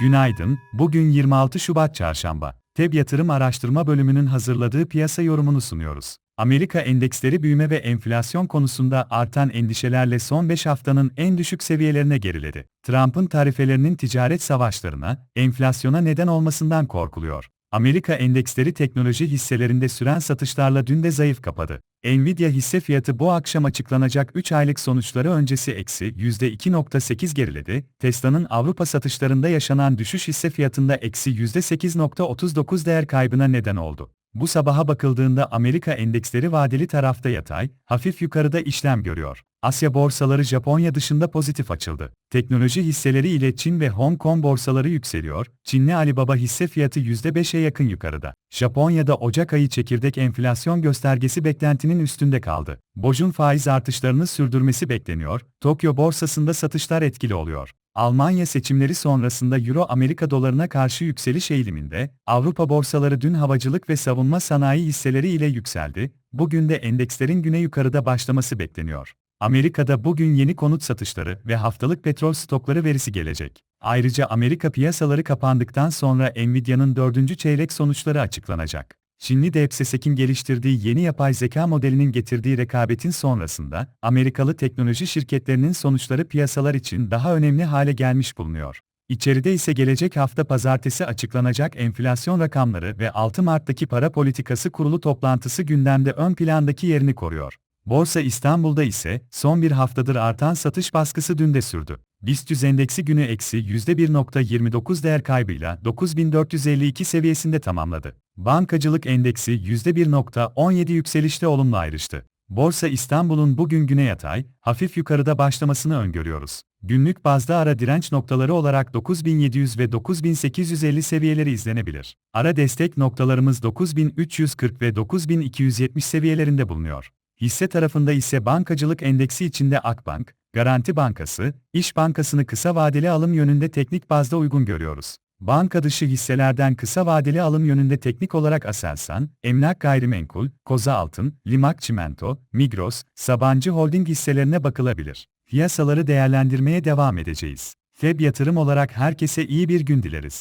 Günaydın, bugün 26 Şubat Çarşamba. TEB Yatırım Araştırma Bölümünün hazırladığı piyasa yorumunu sunuyoruz. Amerika endeksleri büyüme ve enflasyon konusunda artan endişelerle son 5 haftanın en düşük seviyelerine geriledi. Trump'ın tarifelerinin ticaret savaşlarına, enflasyona neden olmasından korkuluyor. Amerika endeksleri teknoloji hisselerinde süren satışlarla dün de zayıf kapadı. Nvidia hisse fiyatı bu akşam açıklanacak 3 aylık sonuçları öncesi eksi %2.8 geriledi. Tesla'nın Avrupa satışlarında yaşanan düşüş hisse fiyatında eksi %8.39 değer kaybına neden oldu. Bu sabaha bakıldığında Amerika endeksleri vadeli tarafta yatay, hafif yukarıda işlem görüyor. Asya borsaları Japonya dışında pozitif açıldı. Teknoloji hisseleri ile Çin ve Hong Kong borsaları yükseliyor. Çinli Alibaba hisse fiyatı %5'e yakın yukarıda. Japonya'da Ocak ayı çekirdek enflasyon göstergesi beklentinin üstünde kaldı. Boj'un faiz artışlarını sürdürmesi bekleniyor. Tokyo borsasında satışlar etkili oluyor. Almanya seçimleri sonrasında Euro Amerika dolarına karşı yükseliş eğiliminde, Avrupa borsaları dün havacılık ve savunma sanayi hisseleri ile yükseldi, bugün de endekslerin güne yukarıda başlaması bekleniyor. Amerika'da bugün yeni konut satışları ve haftalık petrol stokları verisi gelecek. Ayrıca Amerika piyasaları kapandıktan sonra Nvidia'nın dördüncü çeyrek sonuçları açıklanacak. Çinli DeepSeek'in geliştirdiği yeni yapay zeka modelinin getirdiği rekabetin sonrasında, Amerikalı teknoloji şirketlerinin sonuçları piyasalar için daha önemli hale gelmiş bulunuyor. İçeride ise gelecek hafta pazartesi açıklanacak enflasyon rakamları ve 6 Mart'taki para politikası kurulu toplantısı gündemde ön plandaki yerini koruyor. Borsa İstanbul'da ise son bir haftadır artan satış baskısı dün de sürdü. BIST endeksi günü eksi %1.29 değer kaybıyla 9452 seviyesinde tamamladı. Bankacılık endeksi %1.17 yükselişte olumlu ayrıştı. Borsa İstanbul'un bugün güne yatay, hafif yukarıda başlamasını öngörüyoruz. Günlük bazda ara direnç noktaları olarak 9700 ve 9850 seviyeleri izlenebilir. Ara destek noktalarımız 9340 ve 9270 seviyelerinde bulunuyor. Hisse tarafında ise bankacılık endeksi içinde Akbank, Garanti Bankası, İş Bankası'nı kısa vadeli alım yönünde teknik bazda uygun görüyoruz. Banka dışı hisselerden kısa vadeli alım yönünde teknik olarak Aselsan, Emlak Gayrimenkul, Koza Altın, Limak Çimento, Migros, Sabancı Holding hisselerine bakılabilir. Piyasaları değerlendirmeye devam edeceğiz. Feb yatırım olarak herkese iyi bir gün dileriz.